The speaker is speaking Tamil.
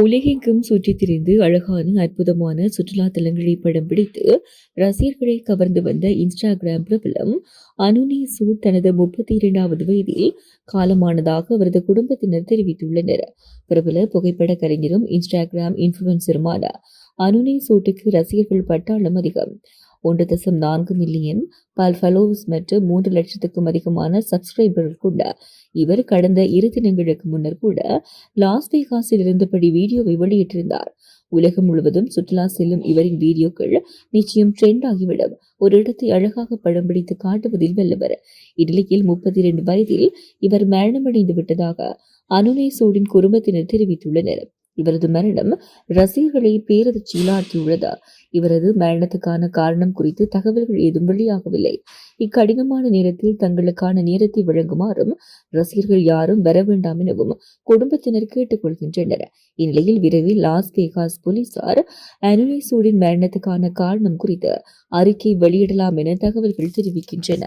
உலகெங்கும் சுற்றித் திரிந்து அழகான அற்புதமான சுற்றுலா தலங்களை படம் பிடித்து ரசிகர்களை கவர்ந்து வந்த இன்ஸ்டாகிராம் பிரபலம் அனுனி சூட் தனது முப்பத்தி இரண்டாவது வயதில் காலமானதாக அவரது குடும்பத்தினர் தெரிவித்துள்ளனர். பிரபல புகைப்பட கலைஞரும் இன்ஸ்டாகிராம் இன்ஃபுளுசருமான அனுனி சூட்டுக்கு ரசிகர்கள் பட்டாளம் அதிகம். ஒன்று தசம் நான்கு மில்லியன் பல் ஃபாலோவர்ஸ் மற்றும் மூன்று லட்சத்துக்கும் அதிகமான சப்ஸ்கிரைபர்கள் கொண்ட இவர் கடந்த இரு தினங்களுக்கு முன்னர் கூட லாஸ் வேகாஸில் இருந்தபடி வீடியோவை வெளியிட்டிருந்தார். உலகம் முழுவதும் சுற்றுலா செல்லும் இவரின் வீடியோக்கள் நிச்சயம் ட்ரெண்ட் ஆகிவிடும். ஒரு இடத்தை அழகாக படம் பிடித்து காட்டுவதில் வல்லவர். இந்நிலையில் முப்பத்தி இரண்டு வயதில் இவர் மரணமடைந்து விட்டதாக அனுனேசோடின் குடும்பத்தினர் தெரிவித்துள்ளனர். இவரது மரணம் ரசிகர்களை பேரதிர்ச்சியில் ஆழ்த்தியுள்ளது இவரது மரணத்துக்கான காரணம் குறித்து தகவல்கள் ஏதும் வெளியாகவில்லை. இக்கடினமான நேரத்தில் தங்களுக்கான நேரத்தை வழங்குமாறும் ரசிகர்கள் யாரும் வர வேண்டாம் எனவும் குடும்பத்தினர் கேட்டுக்கொள்கின்றனர். இந்நிலையில் விரைவில் லாஸ் வேகாஸ் போலீசார் அனுனேசூடின் மரணத்துக்கான காரணம் குறித்து அறிக்கை வெளியிடலாம் என தகவல்கள் தெரிவிக்கின்றன.